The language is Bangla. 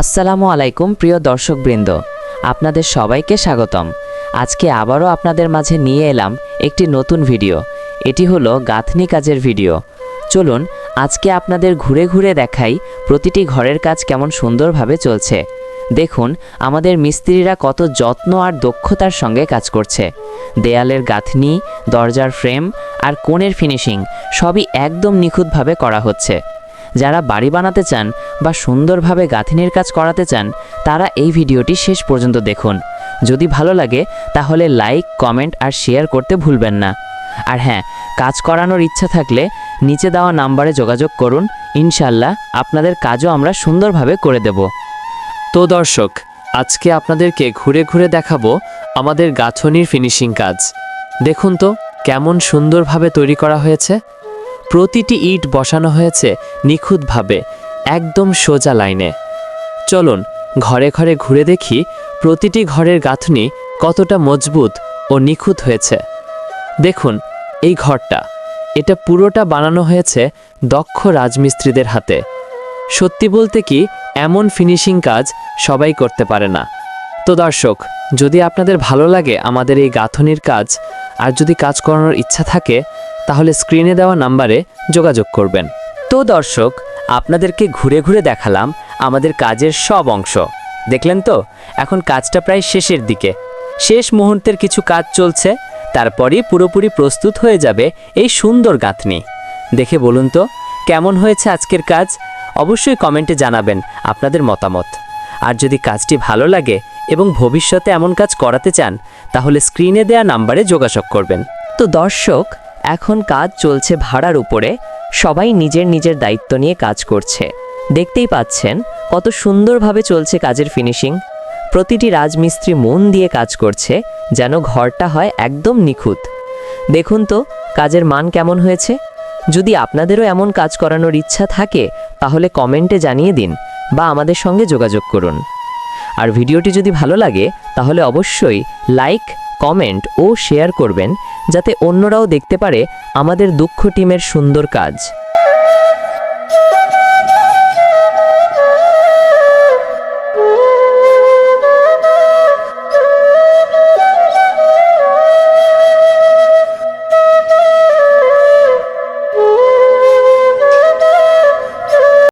আসসালামু আলাইকুম, প্রিয় দর্শকবৃন্দ। আপনাদের সবাইকে স্বাগতম। আজকে আবারও আপনাদের মাঝে নিয়ে এলাম একটি নতুন ভিডিও। এটি হলো গাঁথনি কাজের ভিডিও। চলুন, আজকে আপনাদের ঘুরে ঘুরে দেখাই প্রতিটি ঘরের কাজ কেমন সুন্দরভাবে চলছে। দেখুন, আমাদের মিস্ত্রিরা কত যত্ন আর দক্ষতার সঙ্গে কাজ করছে। দেয়ালের গাঁথনি, দরজার ফ্রেম আর কোণের ফিনিশিং সবই একদম নিখুঁতভাবে করা হচ্ছে। যারা বাড়ি বানাতে চান বা সুন্দরভাবে গাঁথনির কাজ করাতে চান, তারা এই ভিডিওটি শেষ পর্যন্ত দেখুন। যদি ভালো লাগে, তাহলে লাইক, কমেন্ট আর শেয়ার করতে ভুলবেন না। আর হ্যাঁ কাজ করানোর ইচ্ছা থাকলে নিচে দেওয়া নাম্বারে যোগাযোগ করুন। ইনশাল্লাহ আপনাদের কাজও আমরা সুন্দরভাবে করে দেব। তো দর্শক, আজকে আপনাদেরকে ঘুরে ঘুরে দেখাবো আমাদের গাঁথনির ফিনিশিং কাজ। দেখুন তো, কেমন সুন্দরভাবে তৈরি করা হয়েছে। প্রতিটি ইট বসানো হয়েছে নিখুঁতভাবে, একদম সোজা লাইনে। চলুন, ঘরে ঘরে ঘুরে দেখি প্রতিটি ঘরের গাঁথনি কতটা মজবুত ও নিখুঁত হয়েছে। দেখুন, এই ঘরটা, এটা পুরোটা বানানো হয়েছে দক্ষ রাজমিস্ত্রিদের হাতে। সত্যি বলতে কি, এমন ফিনিশিং কাজ সবাই করতে পারে না। তো দর্শক, যদি আপনাদের ভালো লাগে আমাদের এই গাঁথনির কাজ, আর যদি কাজ করানোর ইচ্ছা থাকে তাহলে স্ক্রিনে দেওয়া নাম্বারে যোগাযোগ করবেন। তো দর্শক, আপনাদেরকে ঘুরে ঘুরে দেখালাম আমাদের কাজের সব অংশ। দেখলেন তো? এখন কাজটা প্রায় শেষের দিকে। শেষ মুহূর্তের কিছু কাজ চলছে, তারপরই পুরোপুরি প্রস্তুত হয়ে যাবে এই সুন্দর গাঁথনি। দেখে বলুন তো, কেমন হয়েছে আজকের কাজ? অবশ্যই কমেন্টে জানাবেন আপনাদের মতামত। আর যদি কাজটি ভালো লাগে এবং ভবিষ্যতে এমন কাজ করাতে চান, তাহলে স্ক্রিনে দেয়া নাম্বারে যোগাযোগ করবেন। তো দর্শক এখন কাজ চলছে ভাড়ার উপরে। সবাই নিজের নিজের দায়িত্ব নিয়ে কাজ করছে। দেখতেই পাচ্ছেন কত সুন্দরভাবে চলছে কাজের ফিনিশিং প্রতিটি রাজমিস্ত্রি মন দিয়ে কাজ করছে, যেন ঘরটা হয় একদম নিখুঁত। দেখুন তো, কাজের মান কেমন হয়েছে? যদি আপনাদেরও এমন কাজ করানোর ইচ্ছা থাকে, তাহলে কমেন্টে জানিয়ে দিন বা আমাদের সঙ্গে যোগাযোগ করুন। আর ভিডিওটি যদি ভালো লাগে, তাহলে অবশ্যই লাইক, কমেন্ট ও শেয়ার করবেন। যাতে অন্যরাও দেখতে পারে আমাদের দুঃখ টিমের সুন্দর কাজ।